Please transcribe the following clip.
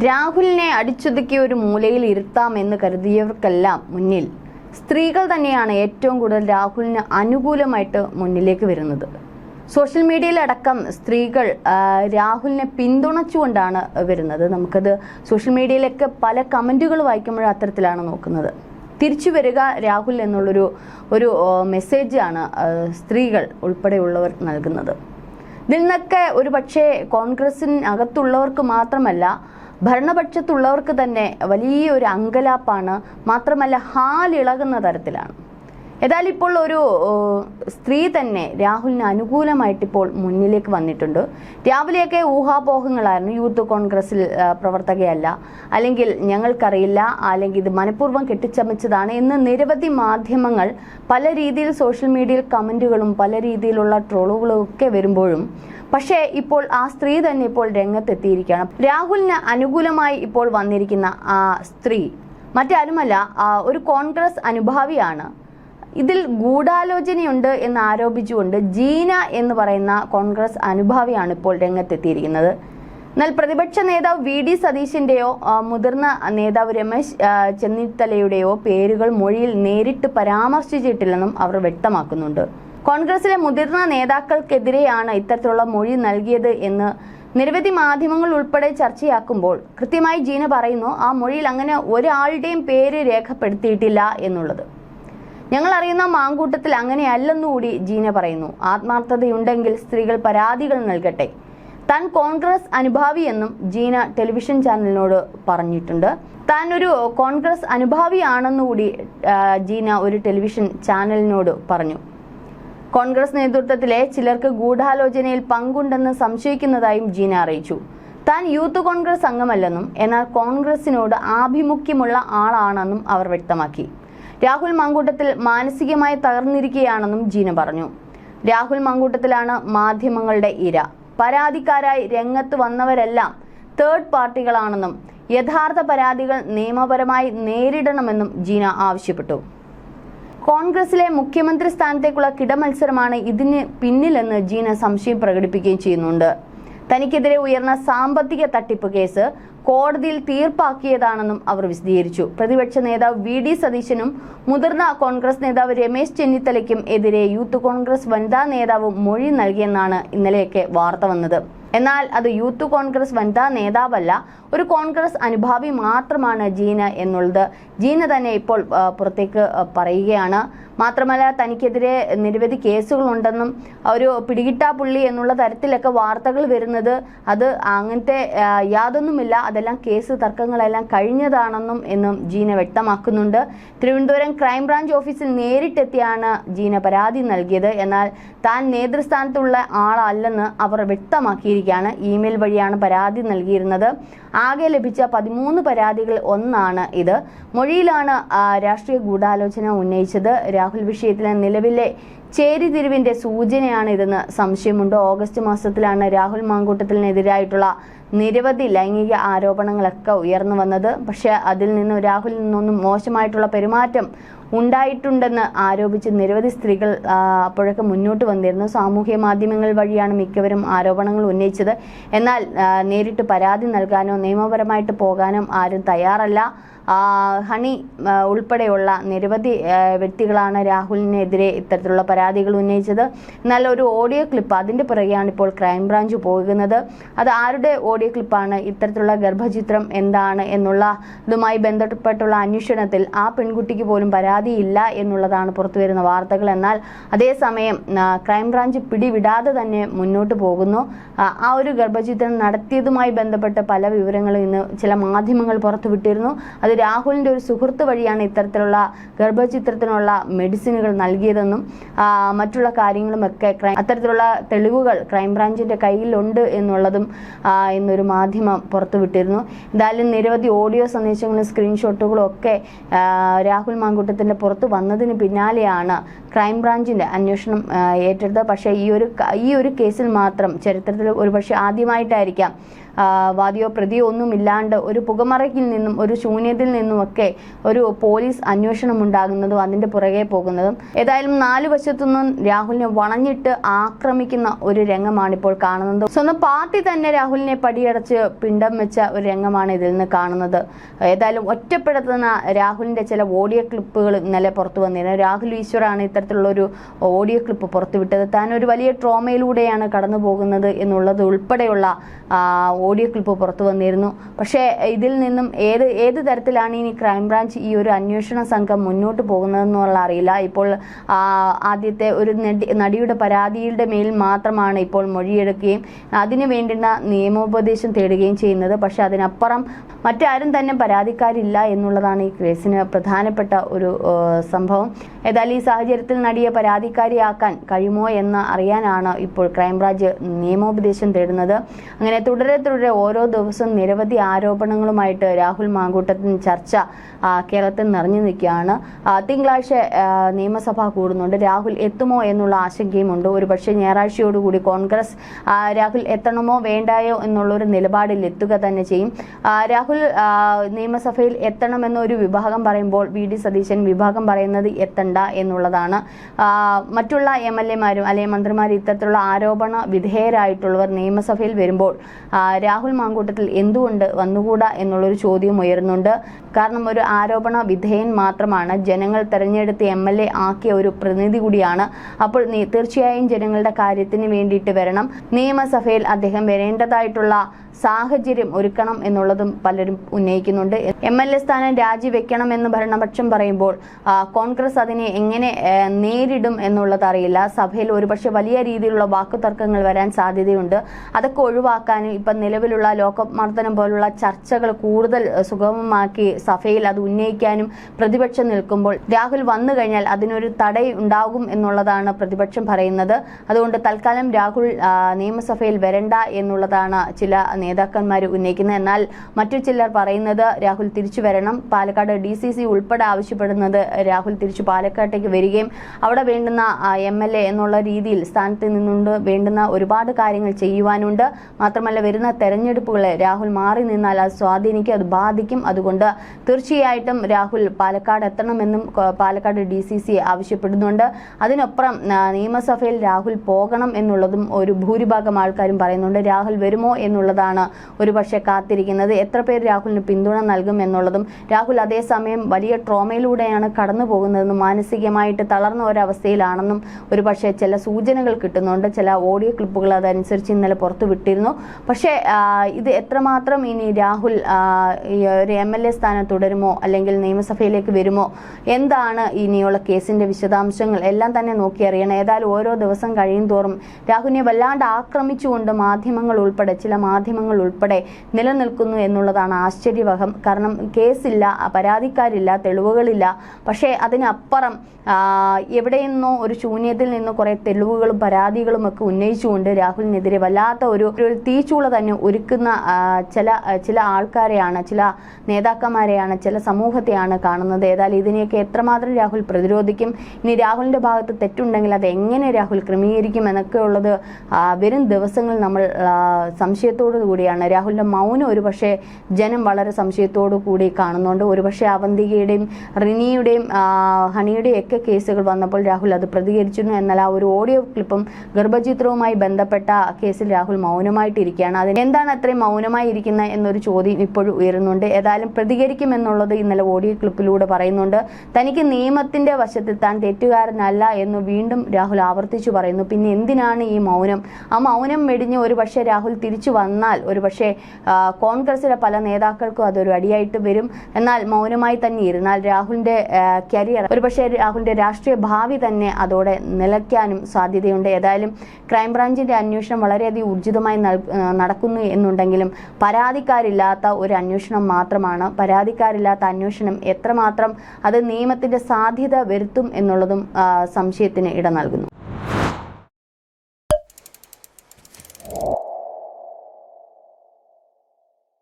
രാഹുലിനെ അടിച്ചൊതുക്കി ഒരു മൂലയിൽ ഇരുത്താം എന്ന് കരുതിയവർക്കെല്ലാം മുന്നിൽ. സ്ത്രീകൾ തന്നെയാണ് ഏറ്റവും കൂടുതൽ രാഹുലിന് അനുകൂലമായിട്ട് മുന്നിലേക്ക് വരുന്നത്. സോഷ്യൽ മീഡിയയിലടക്കം സ്ത്രീകൾ രാഹുലിനെ പിന്തുണച്ചുകൊണ്ടാണ് വരുന്നത്. നമുക്കത് സോഷ്യൽ മീഡിയയിലൊക്കെ പല കമന്റുകൾ വായിക്കുമ്പോൾ അത്തരത്തിലാണ് നോക്കുന്നത്. തിരിച്ചു വരിക രാഹുൽ എന്നുള്ളൊരു ഒരു മെസ്സേജാണ് സ്ത്രീകൾ ഉൾപ്പെടെയുള്ളവർ നൽകുന്നത്. ഇതിൽ നിന്നൊക്കെ ഒരു പക്ഷേ കോൺഗ്രസിനകത്തുള്ളവർക്ക് മാത്രമല്ല ഭരണപക്ഷത്തുള്ളവർക്ക് തന്നെ വലിയൊരു അങ്കലാപ്പാണ് മാത്രമല്ല ഹാലിളകുന്ന തരത്തിലാണ്. ഏതായാലും ഇപ്പോൾ ഒരു സ്ത്രീ തന്നെ രാഹുലിന് അനുകൂലമായിട്ട് ഇപ്പോൾ മുന്നിലേക്ക് വന്നിട്ടുണ്ട്. രാവിലെയൊക്കെ ഊഹാപോഹങ്ങളായിരുന്നു. യൂത്ത് കോൺഗ്രസിൽ പ്രവർത്തകയല്ല. അല്ലെങ്കിൽ ഞങ്ങൾക്കറിയില്ല അല്ലെങ്കിൽ ഇത് മനഃപൂർവം കെട്ടിച്ചമച്ചതാണ് എന്ന് നിരവധി മാധ്യമങ്ങൾ പല രീതിയിൽ സോഷ്യൽ മീഡിയയിൽ കമന്റുകളും പല രീതിയിലുള്ള ട്രോളുകളും ഒക്കെ വരുമ്പോഴും പക്ഷേ ഇപ്പോൾ ആ സ്ത്രീ തന്നെ ഇപ്പോൾ രംഗത്തെത്തിയിരിക്കുകയാണ്. രാഹുലിന് അനുകൂലമായി ഇപ്പോൾ വന്നിരിക്കുന്ന ആ സ്ത്രീ മറ്റാരുമല്ല ഒരു കോൺഗ്രസ് അനുഭാവിയാണ്. ഇതിൽ ഗൂഢാലോചനയുണ്ട് എന്ന് ആരോപിച്ചുകൊണ്ട് ജീന എന്ന് പറയുന്ന കോൺഗ്രസ് അനുഭാവിയാണ് ഇപ്പോൾ രംഗത്തെത്തിയിരിക്കുന്നത്. എന്നാൽ പ്രതിപക്ഷ നേതാവ് വി ഡി സതീശിന്റെയോ മുതിർന്ന നേതാവ് രമേശ് ചെന്നിത്തലയുടെയോ പേരുകൾ മൊഴിയിൽ നേരിട്ട് പരാമർശിച്ചിട്ടില്ലെന്നും അവർ വ്യക്തമാക്കുന്നുണ്ട്. കോൺഗ്രസിലെ മുതിർന്ന നേതാക്കൾക്കെതിരെയാണ് ഇത്തരത്തിലുള്ള മൊഴി നൽകിയത് എന്ന് നിരവധി മാധ്യമങ്ങൾ ഉൾപ്പെടെ ചർച്ചയാക്കുമ്പോൾ കൃത്യമായി ജീന പറയുന്നു ആ മൊഴിയിൽ അങ്ങനെ ഒരാളുടെയും പേര് രേഖപ്പെടുത്തിയിട്ടില്ല എന്നുള്ളത്. ഞങ്ങൾ അറിയുന്ന മാങ്കൂട്ടത്തിൽ അങ്ങനെയല്ലെന്നുകൂടി ജീന പറയുന്നു ആത്മാർത്ഥതയുണ്ടെങ്കിൽ സ്ത്രീകൾ പരാതികൾ നൽകട്ടെ. താൻ കോൺഗ്രസ് അനുഭാവിയെന്നും ജീന ടെലിവിഷൻ ചാനലിനോട് പറഞ്ഞിട്ടുണ്ട്. താൻ ഒരു കോൺഗ്രസ് അനുഭാവിയാണെന്നുകൂടി ജീന ഒരു ടെലിവിഷൻ ചാനലിനോട് പറഞ്ഞു. കോൺഗ്രസ് നേതൃത്വത്തിലെ ചിലർക്ക് ഗൂഢാലോചനയിൽ പങ്കുണ്ടെന്ന് സംശയിക്കുന്നതായും ജീന അറിയിച്ചു. താൻ യൂത്ത് കോൺഗ്രസ് അംഗമല്ലെന്നും എന്നാൽ കോൺഗ്രസിനോട് ആഭിമുഖ്യമുള്ള ആളാണെന്നും അവർ വ്യക്തമാക്കി. രാഹുൽ മാങ്കൂട്ടത്തിൽ മാനസികമായി തകർന്നിരിക്കുകയാണെന്നും ജീന പറഞ്ഞു. രാഹുൽ മാങ്കൂട്ടത്തിലാണ് മാധ്യമങ്ങളുടെ ഇര. പരാതിക്കാരായി രംഗത്ത് വന്നവരെല്ലാം തേർഡ് പാർട്ടികളാണെന്നും യഥാർത്ഥ പരാതികൾ നിയമപരമായി നേരിടണമെന്നും ജീന ആവശ്യപ്പെട്ടു. കോൺഗ്രസിലെ മുഖ്യമന്ത്രി സ്ഥാനത്തേക്കുള്ള കിടമത്സരമാണ് ഇതിന് പിന്നിലെന്ന് ജീന സംശയം പ്രകടിപ്പിക്കുകയും ചെയ്യുന്നുണ്ട്. തനിക്കെതിരെ ഉയർന്ന സാമ്പത്തിക തട്ടിപ്പ് കേസ് കോടതിയിൽ തീർപ്പാക്കിയതാണെന്നും അവർ വിശദീകരിച്ചു. പ്രതിപക്ഷ നേതാവ് വി ഡി സതീശനും മുതിർന്ന കോൺഗ്രസ് നേതാവ് രമേശ് ചെന്നിത്തലയ്ക്കും എതിരെ യൂത്ത് കോൺഗ്രസ് വനിതാ നേതാവ് മൊഴി നൽകിയെന്നാണ് ഇന്നലെയൊക്കെ വാർത്ത വന്നത്. എന്നാൽ അത് യൂത്ത് കോൺഗ്രസ് വനിതാ നേതാവല്ല ഒരു കോൺഗ്രസ് അനുഭാവി മാത്രമാണ് ജീന എന്നുള്ളത്. ജീന തന്നെ ഇപ്പോൾ പുറത്തേക്ക് പറയുകയാണ്. മാത്രമല്ല തനിക്കെതിരെ നിരവധി കേസുകളുണ്ടെന്നും ഒരു പിടികിട്ടാ പുള്ളി എന്നുള്ള തരത്തിലൊക്കെ വാർത്തകൾ വരുന്നത് അത് അങ്ങനത്തെ യാതൊന്നുമില്ല. അതെല്ലാം കേസ് തർക്കങ്ങളെല്ലാം കഴിഞ്ഞതാണെന്നും എന്നും ജീന വ്യക്തമാക്കുന്നുണ്ട്. തിരുവനന്തപുരം ക്രൈംബ്രാഞ്ച് ഓഫീസിൽ നേരിട്ടെത്തിയാണ് ജീന പരാതി നൽകിയത്. എന്നാൽ താൻ നേതൃസ്ഥാനത്തുള്ള ആളല്ലെന്ന് അവർ വ്യക്തമാക്കിയിരിക്കുകയാണ്. ഇമെയിൽ വഴിയാണ് പരാതി നൽകിയിരുന്നത്. ആകെ ലഭിച്ച പതിമൂന്ന് പരാതികൾ ഒന്നാണ് ഇത്. മൊഴിയിലാണ് രാഷ്ട്രീയ ഗൂഢാലോചന ഉന്നയിച്ചത്. രാഹുൽ വിഷയത്തിലെ നിലവിലെ ചേരിതിരിവിന്റെ സൂചനയാണ് ഇതെന്ന് സംശയമുണ്ട്. ഓഗസ്റ്റ് മാസത്തിലാണ് രാഹുൽ മാങ്കൂട്ടത്തിനെതിരായിട്ടുള്ള നിരവധി ലൈംഗിക ആരോപണങ്ങളൊക്കെ ഉയർന്നു വന്നത്. പക്ഷേ അതിൽ നിന്നും രാഹുലിൽ നിന്നൊന്നും മോശമായിട്ടുള്ള പെരുമാറ്റം ഉണ്ടായിട്ടുണ്ടെന്ന് ആരോപിച്ച് നിരവധി സ്ത്രീകൾ അപ്പോഴൊക്കെ മുന്നോട്ട് വന്നിരുന്നു. സാമൂഹ്യ മാധ്യമങ്ങൾ വഴിയാണ് മിക്കവരും ആരോപണങ്ങൾ ഉന്നയിച്ചത്. എന്നാൽ നേരിട്ട് പരാതി നൽകാനോ നിയമപരമായിട്ട് പോകാനോ ആരും തയ്യാറല്ല. ഹണി ഉൾപ്പെടെയുള്ള നിരവധി വ്യക്തികളാണ് രാഹുലിനെതിരെ ഇത്തരത്തിലുള്ള പരാതികൾ ഉന്നയിച്ചത്. എന്നാൽ ഒരു ഓഡിയോ ക്ലിപ്പ് അതിന്റെ പിറകെയാണ് ഇപ്പോൾ ക്രൈംബ്രാഞ്ച് പോകുന്നത്. അത് ആരുടെ ഓഡിയോ ക്ലിപ്പാണ്? ഇത്തരത്തിലുള്ള ഗർഭചിത്രം എന്താണ് എന്നുള്ള ഇതുമായി ബന്ധപ്പെട്ടുള്ള അന്വേഷണത്തിൽ ആ പെൺകുട്ടിക്ക് പോലും പരാതിയില്ല എന്നുള്ളതാണ് പുറത്തുവരുന്ന വാർത്തകൾ. എന്നാൽ അതേസമയം ക്രൈംബ്രാഞ്ച് പിടിവിടാതെ തന്നെ മുന്നോട്ട് പോകുന്നു. ആ ഒരു ഗർഭചിത്രം നടത്തിയതുമായി ബന്ധപ്പെട്ട് പല വിവരങ്ങളും ഇന്ന് ചില മാധ്യമങ്ങൾ പുറത്തുവിട്ടിരുന്നു. അത് രാഹുലിന്റെ ഒരു സുഹൃത്ത് വഴിയാണ് ഇത്തരത്തിലുള്ള ഗർഭചിത്രത്തിനുള്ള മെഡിസിനുകൾ നൽകിയതെന്നും മറ്റുള്ള കാര്യങ്ങളുമൊക്കെ ക്രൈം അത്തരത്തിലുള്ള തെളിവുകൾ ക്രൈംബ്രാഞ്ചിന്റെ കയ്യിലുണ്ട് എന്നുള്ളതും ഇന്നൊരു മാധ്യമം പുറത്തുവിട്ടിരുന്നു. എന്തായാലും നിരവധി ഓഡിയോ സന്ദേശങ്ങളും സ്ക്രീൻഷോട്ടുകളും ഒക്കെ രാഹുൽ മാങ്കൂട്ടത്തിന്റെ പുറത്ത് വന്നതിന് പിന്നാലെയാണ് ക്രൈംബ്രാഞ്ചിന്റെ അന്വേഷണം ഏറ്റെടുത്തത്. പക്ഷേ ഈ ഒരു ഈ ഒരു കേസിൽ മാത്രം ചരിത്രത്തിൽ ഒരുപക്ഷെ ആദ്യമായിട്ടായിരിക്കാം വാദിയോ പ്രതിയോ ഒന്നുമില്ലാണ്ട് ഒരു പുകമറയ്ക്കിൽ നിന്നും ഒരു ശൂന്യതയിൽ നിന്നുമൊക്കെ ഒരു പോലീസ് അന്വേഷണം ഉണ്ടാകുന്നതും അതിന്റെ പുറകെ പോകുന്നതും. ഏതായാലും നാലു വശത്തുനിന്നും രാഹുലിനെ വളഞ്ഞിട്ട് ആക്രമിക്കുന്ന ഒരു രംഗമാണ് ഇപ്പോൾ കാണുന്നത്. സ്വന്തം പാർട്ടി തന്നെ രാഹുലിനെ പടിയടച്ച് പിണ്ടം വെച്ച ഒരു രംഗമാണ് ഇതിൽ നിന്ന് കാണുന്നത്. ഏതായാലും ഒറ്റപ്പെടുത്തുന്ന രാഹുലിന്റെ ചില ഓഡിയോ ക്ലിപ്പുകൾ ഇന്നലെ പുറത്തു വന്നിരുന്നു. രാഹുൽ ഈശ്വറാണ് ഇത്തരത്തിലുള്ള ഒരു ഓഡിയോ ക്ലിപ്പ് പുറത്തുവിട്ടത്. താൻ ഒരു വലിയ ട്രോമയിലൂടെയാണ് കടന്നു പോകുന്നത് എന്നുള്ളത് ഉൾപ്പെടെയുള്ള ഓഡിയോ ക്ലിപ്പ് പുറത്തു വന്നിരുന്നു. പക്ഷേ ഇതിൽ നിന്നും ഏത് ഏത് തരത്തിലാണ് ഇനി ക്രൈംബ്രാഞ്ച് ഈ ഒരു അന്വേഷണ സംഘം മുന്നോട്ട് പോകുന്നതെന്നുള്ള അറിയില്ല. ഇപ്പോൾ ആദ്യത്തെ ഒരു നടിയുടെ പരാതിയുടെ മേൽ മാത്രമാണ് ഇപ്പോൾ മൊഴിയെടുക്കുകയും അതിനു വേണ്ടുന്ന നിയമോപദേശം തേടുകയും ചെയ്യുന്നത്. പക്ഷേ അതിനപ്പുറം മറ്റാരും തന്നെ പരാതിക്കാരില്ല എന്നുള്ളതാണ് ഈ കേസിന് പ്രധാനപ്പെട്ട ഒരു സംഭവം. ഏതായാലും ഈ സാഹചര്യത്തിൽ നടിയെ പരാതിക്കാരിയാക്കാൻ കഴിയുമോ എന്ന് അറിയാനാണ് ഇപ്പോൾ ക്രൈംബ്രാഞ്ച് നിയമോപദേശം തേടുന്നത്. അങ്ങനെ തുടരെ തുടരെ ഓരോ ദിവസവും നിരവധി ആരോപണങ്ങളുമായിട്ട് രാഹുൽ മാങ്കൂട്ടത്തിന് ചർച്ച കേരളത്തിൽ നിറഞ്ഞു നിൽക്കുകയാണ്. തിങ്കളാഴ്ച നിയമസഭ കൂടുന്നുണ്ട്. രാഹുൽ എത്തുമോ എന്നുള്ള ആശങ്കയുമുണ്ട്. ഒരുപക്ഷെ ഞായറാഴ്ചയോടുകൂടി കോൺഗ്രസ് രാഹുൽ എത്തണമോ വേണ്ടായോ എന്നുള്ളൊരു നിലപാടിൽ എത്തുക തന്നെ ചെയ്യും. രാഹുൽ നിയമസഭയിൽ എത്തണമെന്നൊരു വിഭാഗം പറയുമ്പോൾ വി. ഡി. സതീശൻ വിഭാഗം പറയുന്നത് എത്തണ്ട എന്നുള്ളതാണ്. മറ്റുള്ള എം. എൽ. എമാരും അല്ലെങ്കിൽ മന്ത്രിമാരും ഇത്തരത്തിലുള്ള ആരോപണ വിധേയരായിട്ടുള്ളവർ നിയമസഭയിൽ വരുമ്പോൾ രാഹുൽ മാങ്കൂട്ടത്തിൽ എന്തുകൊണ്ട് വന്നുകൂടാ എന്നുള്ളൊരു ചോദ്യം ഉയരുന്നുണ്ട്. കാരണം ഒരു ആരോപണ വിധേയൻ മാത്രമാണ് ജനങ്ങൾ തെരഞ്ഞെടുത്ത് എം എൽ എ ആക്കിയ ഒരു പ്രതിനിധി കൂടിയാണ്. അപ്പോൾ തീർച്ചയായും ജനങ്ങളുടെ കാര്യത്തിന് വേണ്ടിയിട്ട് വരണം. നിയമസഭയിൽ അദ്ദേഹം വരേണ്ടതായിട്ടുള്ള സാഹചര്യം ഒരുക്കണം എന്നുള്ളതും പലരും ഉന്നയിക്കുന്നുണ്ട്. എം എൽ എ സ്ഥാനം രാജിവെക്കണം എന്ന് ഭരണപക്ഷം പറയുമ്പോൾ കോൺഗ്രസ് അതിനെ എങ്ങനെ നേരിടും എന്നുള്ളത് അറിയില്ല. സഭയിൽ ഒരുപക്ഷെ വലിയ രീതിയിലുള്ള വാക്കുതർക്കങ്ങൾ വരാൻ സാധ്യതയുണ്ട്. അതൊക്കെ ഒഴിവാക്കാനും ഇപ്പം നിലവിലുള്ള ലോകമർദ്ദനം പോലുള്ള ചർച്ചകൾ കൂടുതൽ സുഗമമാക്കി സഭയിൽ അത് ഉന്നയിക്കാനും പ്രതിപക്ഷം നിൽക്കുമ്പോൾ രാഹുൽ വന്നു കഴിഞ്ഞാൽ അതിനൊരു തടയുണ്ടാകും എന്നുള്ളതാണ് പ്രതിപക്ഷം പറയുന്നത്. അതുകൊണ്ട് തൽക്കാലം രാഹുൽ നിയമസഭയിൽ വരണ്ട എന്നുള്ളതാണ് ചില നേതാക്കന്മാർ ഉന്നയിക്കുന്നത്. എന്നാൽ മറ്റു ചിലർ പറയുന്നത് രാഹുൽ തിരിച്ചു വരണം. പാലക്കാട് ഡി സി സി ഉൾപ്പെടെ ആവശ്യപ്പെടുന്നത് രാഹുൽ തിരിച്ചു പാലക്കാട്ടേക്ക് വരികയും അവിടെ വേണ്ടുന്ന എം എൽ എ എന്നുള്ള രീതിയിൽ സ്ഥാനത്ത് നിന്നുകൊണ്ട് വേണ്ടുന്ന ഒരുപാട് കാര്യങ്ങൾ ചെയ്യുവാനുണ്ട്. മാത്രമല്ല വരുന്ന തെരഞ്ഞെടുപ്പുകളെ രാഹുൽ മാറി നിന്നാൽ അത് സ്വാധീനിക്കും അത് ബാധിക്കും. അതുകൊണ്ട് തീർച്ചയായിട്ടും രാഹുൽ പാലക്കാട് എത്തണമെന്നും പാലക്കാട് ഡി സി സി ആവശ്യപ്പെടുന്നുണ്ട്. അതിനപ്പുറം നിയമസഭയിൽ രാഹുൽ പോകണം എന്നുള്ളതും ഒരു ഭൂരിഭാഗം ആൾക്കാരും പറയുന്നുണ്ട്. രാഹുൽ വരുമോ എന്നുള്ളതാണ് ഒരുപക്ഷെ കാത്തിരിക്കുന്നത്. എത്ര പേർ രാഹുലിന് പിന്തുണ നൽകും എന്നുള്ളതും രാഹുൽ അതേസമയം വലിയ ട്രോമയിലൂടെയാണ് കടന്നു പോകുന്നതെന്നും മാനസികമായിട്ട് തളർന്ന ഒരവസ്ഥയിലാണെന്നും ഒരുപക്ഷെ ചില സൂചനകൾ കിട്ടുന്നുണ്ട്. ചില ഓഡിയോ ക്ലിപ്പുകൾ അതനുസരിച്ച് ഇന്നലെ പുറത്തു വിട്ടിരുന്നു പക്ഷേ ഇത് എത്രമാത്രം ഇനി രാഹുൽ ഒരു എം എൽ എ സ്ഥാനം തുടരുമോ അല്ലെങ്കിൽ നിയമസഭയിലേക്ക് വരുമോ? എന്താണ് ഇനിയുള്ള കേസിന്റെ വിശദാംശങ്ങൾ? എല്ലാം തന്നെ നോക്കി അറിയണം. ഏതായാലും ഓരോ ദിവസം കഴിയും തോറും രാഹുലിനെ വല്ലാണ്ട് ആക്രമിച്ചുകൊണ്ട് മാധ്യമങ്ങൾ ഉൾപ്പെടെ ചില മാധ്യമങ്ങൾ ഉൾപ്പെടെ നിലനിൽക്കുന്നു എന്നുള്ളതാണ് ആശ്ചര്യവഹം. കാരണം കേസില്ല പരാതിക്കാരില്ല തെളിവുകളില്ല. പക്ഷേ അതിനപ്പുറം എവിടെ നിന്നോ ഒരു ശൂന്യത്തിൽ നിന്ന് കുറെ തെളിവുകളും പരാതികളും ഒക്കെ ഉന്നയിച്ചുകൊണ്ട് രാഹുലിനെതിരെ വല്ലാത്ത ഒരു തീച്ചൂള തന്നെ ഒരുക്കുന്ന ചില ചില ആൾക്കാരെയാണ് ചില നേതാക്കന്മാരെയാണ് ചില സമൂഹത്തെയാണ് കാണുന്നത്. ഏതായാലും ഇതിനെയൊക്കെ എത്രമാത്രം രാഹുൽ പ്രതിരോധിക്കും? ഇനി രാഹുലിന്റെ ഭാഗത്ത് തെറ്റുണ്ടെങ്കിൽ അത് എങ്ങനെ രാഹുൽ ക്രമീകരിക്കും എന്നൊക്കെ ഉള്ളത് വരും ദിവസങ്ങൾ നമ്മൾ സംശയത്തോടു കൂടിയാണ്. രാഹുലിന്റെ മൗനം ഒരുപക്ഷെ ജനം വളരെ സംശയത്തോടു കൂടി കാണുന്നുണ്ട്. ഒരുപക്ഷെ അവന്തികയുടെയും റിനിയുടെയും ഹണിയുടെയും ഒക്കെ കേസുകൾ വന്നപ്പോൾ രാഹുൽ അത് പ്രതികരിച്ചിരുന്നു. എന്നാൽ ആ ഒരു ഓഡിയോ ക്ലിപ്പും ഗർഭചിത്രവുമായി ബന്ധപ്പെട്ട കേസിൽ രാഹുൽ മൗനമായിട്ടിരിക്കുകയാണ്. അതിന് എന്താണ് അത്രയും മൗനമായി ഇരിക്കുന്നത് എന്നൊരു ചോദ്യം ഇപ്പോഴും ഉയരുന്നുണ്ട്. ഏതായാലും പ്രതികരിക്കുമെന്നുള്ളത് ഇന്നലെ ഓഡിയോ ക്ലിപ്പിലൂടെ പറയുന്നുണ്ട്. തനിക്ക് നിയമത്തിന്റെ താൻ തെറ്റുകാരനല്ല എന്ന് വീണ്ടും രാഹുൽ ആവർത്തിച്ചു പറയുന്നു. പിന്നെ എന്തിനാണ് ഈ മൗനം? ആ മൗനം വെടിഞ്ഞ് ഒരു പക്ഷേ രാഹുൽ തിരിച്ചു വന്നാൽ ഒരു പക്ഷേ കോൺഗ്രസിലെ പല നേതാക്കൾക്കും അതൊരു അടിയായിട്ട് വരും. എന്നാൽ മൗനമായി തന്നെ ഇരുന്നാൽ രാഹുലിന്റെ കരിയർ ഒരു പക്ഷേ രാഹുലിന്റെ രാഷ്ട്രീയ ഭാവി തന്നെ അതോടെ നിലയ്ക്കാനും സാധ്യതയുണ്ട്. ഏതായാലും ക്രൈംബ്രാഞ്ചിന്റെ അന്വേഷണം വളരെയധികം ഊർജിതമായി നടക്കുന്നു. നടക്കുന്നു എന്നുണ്ടെങ്കിലും പരാതിക്കാരില്ലാത്ത ഒരു അന്വേഷണം മാത്രമാണ്. പരാതിക്കാരില്ലാത്ത അന്വേഷണം എത്രമാത്രം അത് നിയമത്തിന്റെ സാധ്യത വരുത്തും എന്നുള്ളതും സംശയത്തിന് ഇട നൽകുന്നു.